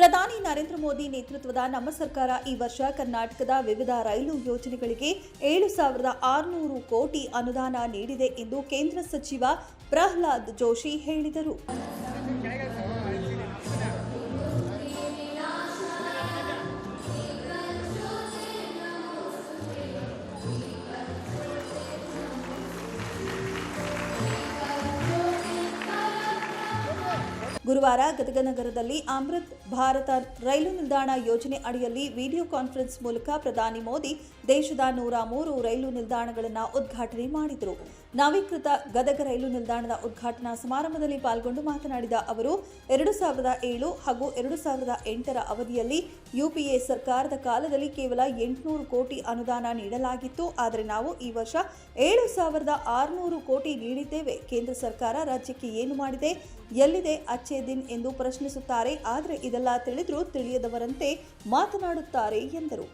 ಪ್ರಧಾನಿ ನರೇಂದ್ರ ಮೋದಿ ನೇತೃತ್ವದ ನಮ್ಮ ಸರ್ಕಾರ ಈ ವರ್ಷ ಕರ್ನಾಟಕದ ವಿವಿಧ ರೈಲು ಯೋಜನೆಗಳಿಗೆ ಏಳು ಸಾವಿರದ ಆರುನೂರು ಕೋಟಿ ಅನುದಾನ ನೀಡಿದೆ ಎಂದು ಕೇಂದ್ರ ಸಚಿವ ಪ್ರಹ್ಲಾದ್ ಜೋಶಿ ಹೇಳಿದರು. ಗುರುವಾರ ಗದಗ ನಗರದಲ್ಲಿ ಅಮೃತ್ ಭಾರತ ರೈಲು ನಿಲ್ದಾಣ ಯೋಜನೆ ಅಡಿಯಲ್ಲಿ ವಿಡಿಯೋ ಕಾನ್ಫರೆನ್ಸ್ ಮೂಲಕ ಪ್ರಧಾನಿ ಮೋದಿ ದೇಶದ ನೂರ ಮೂರು ರೈಲು ನಿಲ್ದಾಣಗಳನ್ನು ಉದ್ಘಾಟನೆ ಮಾಡಿದರು. ನವೀಕೃತ ಗದಗ ರೈಲು ನಿಲ್ದಾಣದ ಉದ್ಘಾಟನಾ ಸಮಾರಂಭದಲ್ಲಿ ಪಾಲ್ಗೊಂಡು ಮಾತನಾಡಿದ ಅವರು, ಎರಡು ಸಾವಿರದ ಏಳು ಹಾಗೂ ಎರಡು ಸಾವಿರದ ಎಂಟರ ಅವಧಿಯಲ್ಲಿ ಯುಪಿಎ ಸರ್ಕಾರದ ಕಾಲದಲ್ಲಿ ಕೇವಲ ಎಂಟುನೂರು ಕೋಟಿ ಅನುದಾನ ನೀಡಲಾಗಿತ್ತು. ಆದರೆ ನಾವು ಈ ವರ್ಷ ಏಳು ಸಾವಿರದ ಆರುನೂರು ಕೋಟಿ ನೀಡಿದ್ದೇವೆ. ಕೇಂದ್ರ ಸರ್ಕಾರ ರಾಜ್ಯಕ್ಕೆ ಏನು ಮಾಡಿದೆ, ಎಲ್ಲಿದೆ ಅಚ್ಚೆ ದಿನ್ ಎಂದು ಪ್ರಶ್ನಿಸುತ್ತಾರೆ. ಆದರೆ ಇದೆಲ್ಲ ತಿಳಿದರೂ ತಿಳಿಯದವರಂತೆ ಮಾತನಾಡುತ್ತಾರೆ ಎಂದರು.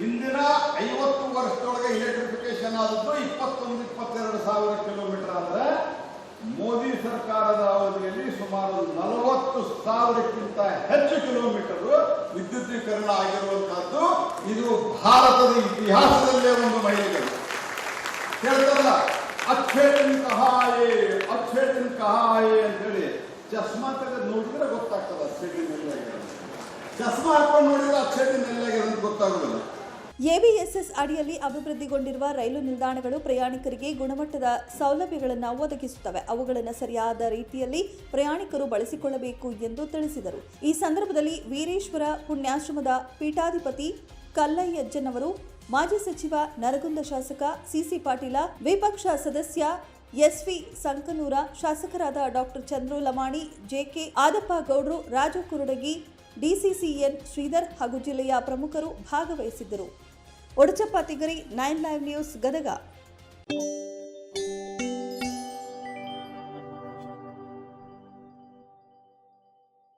ಹಿಂದಿನ ಐವತ್ತು ವರ್ಷದೊಳಗೆ ಎಲೆಕ್ಟ್ರಿಫಿಕೇಶನ್ ಆದದ್ದು ಇಪ್ಪತ್ತೊಂದು, ಇಪ್ಪತ್ತೆರಡು ಸಾವಿರ ಕಿಲೋಮೀಟರ್ ಆದರೆ ಮೋದಿ ಸರ್ಕಾರದ ಅವಧಿಯಲ್ಲಿ ಸುಮಾರು ನಲವತ್ತು ಸಾವಿರಕ್ಕಿಂತ ಹೆಚ್ಚು ಕಿಲೋಮೀಟರ್ ವಿದ್ಯುದ್ದೀಕರಣ ಆಗಿರುವಂತಹದ್ದು ಇದು ಭಾರತದ ಇತಿಹಾಸದಲ್ಲೇ ಒಂದು ಮೈಲಿಗಲ್ಲು. ಹೇಳ್ತಾರಲ್ಲ ದಿನ್ ಕಹಾಯೇ ದಿನ್ ಕಹಾಯೇ ಅಂತೇಳಿ ಚಸ್ಮಾ ತೆಗೆದು ನೋಡಿದ್ರೆ ಗೊತ್ತಾಗ್ತದೆ ಅಚ್ಚಡಿ ದಿನ್ ಎಲ್ಲಾಗಿದೆ ಚಸ್ಮಾ ಹಾಕೊಂಡು ನೋಡಿದ್ರೆ ಅಚ್ಚಡಿ ಗೊತ್ತಾಗೋದಿಲ್ಲ. ಎಬಿಎಸ್ಎಸ್ ಅಡಿಯಲ್ಲಿ ಅಭಿವೃದ್ಧಿಗೊಂಡಿರುವ ರೈಲು ನಿಲ್ದಾಣಗಳು ಪ್ರಯಾಣಿಕರಿಗೆ ಗುಣಮಟ್ಟದ ಸೌಲಭ್ಯಗಳನ್ನು ಒದಗಿಸುತ್ತವೆ. ಅವುಗಳನ್ನು ಸರಿಯಾದ ರೀತಿಯಲ್ಲಿ ಪ್ರಯಾಣಿಕರು ಬಳಸಿಕೊಳ್ಳಬೇಕು ಎಂದು ತಿಳಿಸಿದರು. ಈ ಸಂದರ್ಭದಲ್ಲಿ ವೀರೇಶ್ವರ ಪುಣ್ಯಾಶ್ರಮದ ಪೀಠಾಧಿಪತಿ ಕಲ್ಲಯ್ಯಜ್ಜನವರು ಮಾಜಿ ಸಚಿವ ನರಗುಂದ ಶಾಸಕ ಸಿಸಿ ಪಾಟೀಲ, ವಿಪಕ್ಷ ಸದಸ್ಯ ಎಸ್ವಿ ಸಂಕನೂರ ಶಾಸಕರಾದ doctor Chandru Lamani JK Adappa Gowdru, Raju Kurudagi DCCN Shridhar ಹಾಗೂ ಜಿಲ್ಲೆಯ ಪ್ರಮುಖರು ಭಾಗವಹಿಸಿದ್ದರು. Odachappa Tigari, nine live news Gadag.